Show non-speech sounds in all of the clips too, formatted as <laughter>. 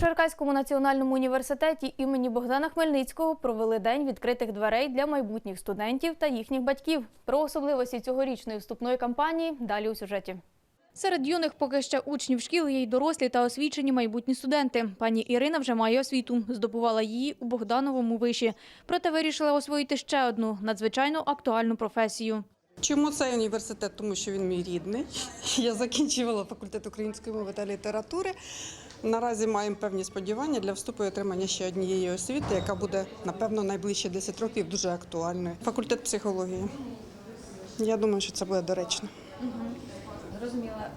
Черкаському національному університеті імені Богдана Хмельницького провели день відкритих дверей для майбутніх студентів та їхніх батьків. Про особливості цьогорічної вступної кампанії далі у сюжеті. Серед юних поки ще учнів шкіл є й дорослі та освічені майбутні студенти. Пані Ірина вже має освіту, здобувала її у Богдановому виші. Проте вирішила освоїти ще одну надзвичайно актуальну професію. Чому цей університет? Тому що він мій рідний. <laughs> Я закінчувала факультет української мови та літератури. Наразі маємо певні сподівання для вступу і отримання ще однієї освіти, яка буде, напевно, найближчі 10 років дуже актуальною. Факультет психології. Я думаю, що це буде доречно. Зрозуміла.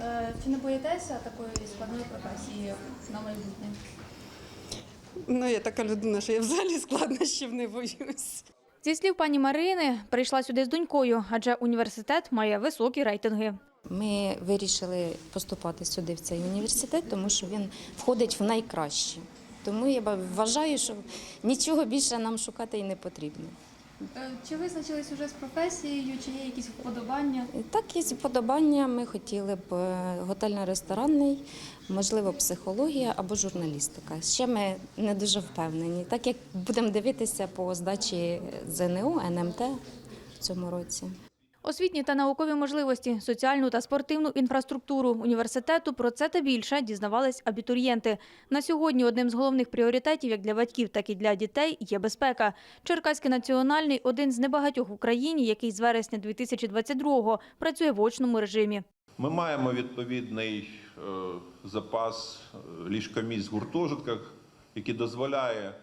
Чи не боїтеся такої складної професії на майбутнє? Ну, я така людина, що я взагалі складнощів не боюсь. Зі слів пані Марини, прийшла сюди з донькою, адже університет має високі рейтинги. Ми вирішили поступати сюди в цей університет, тому що він входить в найкращі. Тому я вважаю, що нічого більше нам шукати і не потрібно. Е, Чи визначились уже з професією, чи є якісь вподобання? Так, є подобання. Ми хотіли б е, готельно-ресторанний, можливо, психологія або журналістика. Ще ми не дуже впевнені, так як будемо дивитися по здачі ЗНО, НМТ в цьому році. Освітні та наукові можливості, соціальну та спортивну інфраструктуру університету про це та більше дізнавались абітурієнти. На сьогодні одним з головних пріоритетів як для батьків, так і для дітей є безпека. Черкаський національний один з небагатьох в Україні, який з вересня 2022-го працює в очному режимі. Ми маємо відповідний е, запас е, ліжкомісць в гуртожитках, який дозволяє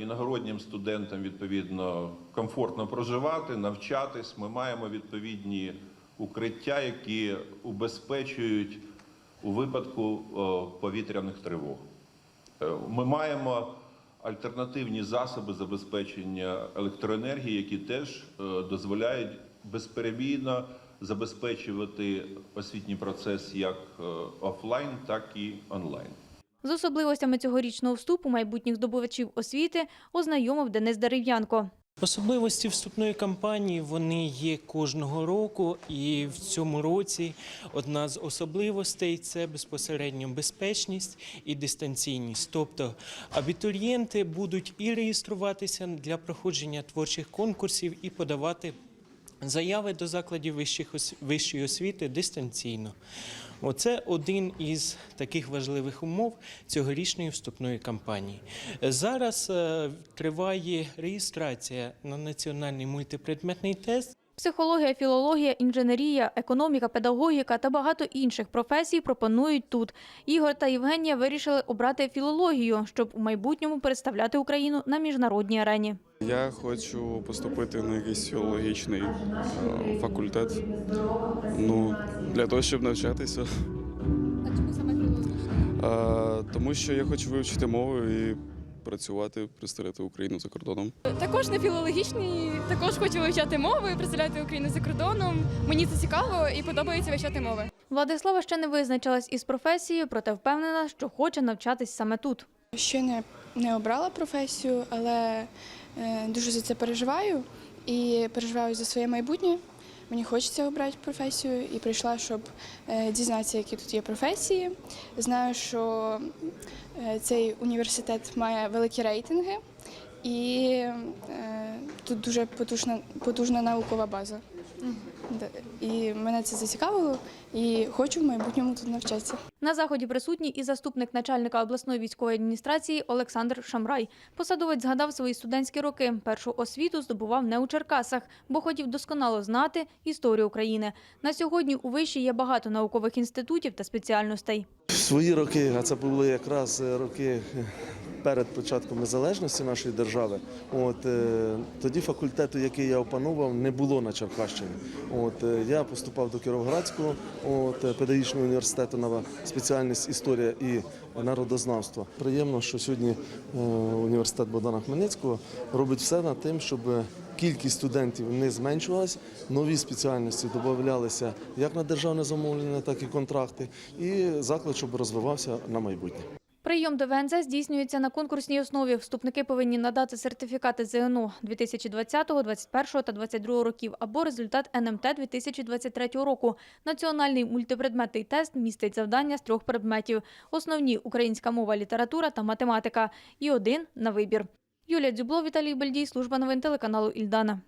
іногороднім студентам відповідно комфортно проживати, навчатись. Ми маємо відповідні укриття, які убезпечують у випадку е, повітряних тривог. Е, Ми маємо альтернативні засоби забезпечення електроенергії, які теж е, дозволяють безперебійно забезпечувати освітній процес як е, офлайн, так і онлайн. З особливостями цьогорічного вступу майбутніх здобувачів освіти ознайомив Денис Дерев'янко. Особливості вступної кампанії вони є кожного року, і в цьому році одна з особливостей це безпосередньо безпечність і дистанційність. Тобто абітурієнти будуть і реєструватися для проходження творчих конкурсів, і подавати заяви до закладів вищої освіти дистанційно. Оце один із таких важливих умов цьогорічної вступної кампанії. Зараз е, триває реєстрація на національний мультипредметний тест. Психологія, філологія, інженерія, економіка, педагогіка та багато інших професій пропонують тут. Ігор та Євгенія вирішили обрати філологію, щоб у майбутньому представляти Україну на міжнародній арені. Я хочу поступити на якийсь філологічний е, факультет. Ну, для того, щоб навчатися. А чому саме філологія? Е, Тому що я хочу вивчити мову і працювати, представляти Україну за кордоном. Також на філологічній, також хочу вивчати мови, представляти Україну за кордоном. Мені це цікаво і подобається вивчати мови. Владислава ще не визначилась із професією, проте впевнена, що хоче навчатись саме тут. Ще не, не обрала професію, але е, дуже за це переживаю і переживаю за своє майбутнє. Мені хочеться обрати професію і прийшла, щоб е, дізнатися, які тут є професії. Знаю, що е, цей університет має великі рейтинги, і е, тут дуже потужна, потужна наукова база. І мене це зацікавило, і хочу в майбутньому тут навчатися. На заході присутній і заступник начальника обласної військової адміністрації Олександр Шамрай. Посадовець згадав свої студентські роки. Першу освіту здобував не у Черкасах, бо хотів досконало знати історію України. На сьогодні у виші є багато наукових інститутів та спеціальностей. Свої роки, а це були якраз е, роки е, перед початком незалежності нашої держави. От е, тоді факультету, який я опанував, не було на Черкащині. От е, я поступав до Кіровоградського от, е, педагогічного університету на спеціальність історія і народознавство. Приємно, що сьогодні університет Богдана Хмельницького робить все над тим, щоб кількість студентів не зменшувалась, нові спеціальності додавалися як на державне замовлення, так і контракти, і заклад, щоб розвивався на майбутнє. Прийом до ВНЗ здійснюється на конкурсній основі. Вступники повинні надати сертифікати ЗНО 2020, 2021 та 2022 років або результат НМТ 2023 року. Національний мультипредметний тест містить завдання з трьох предметів: основні українська мова, література та математика. І один на вибір. Юлія Дзюбло, Віталій Бельдій, служба новин телеканалу Ільдана.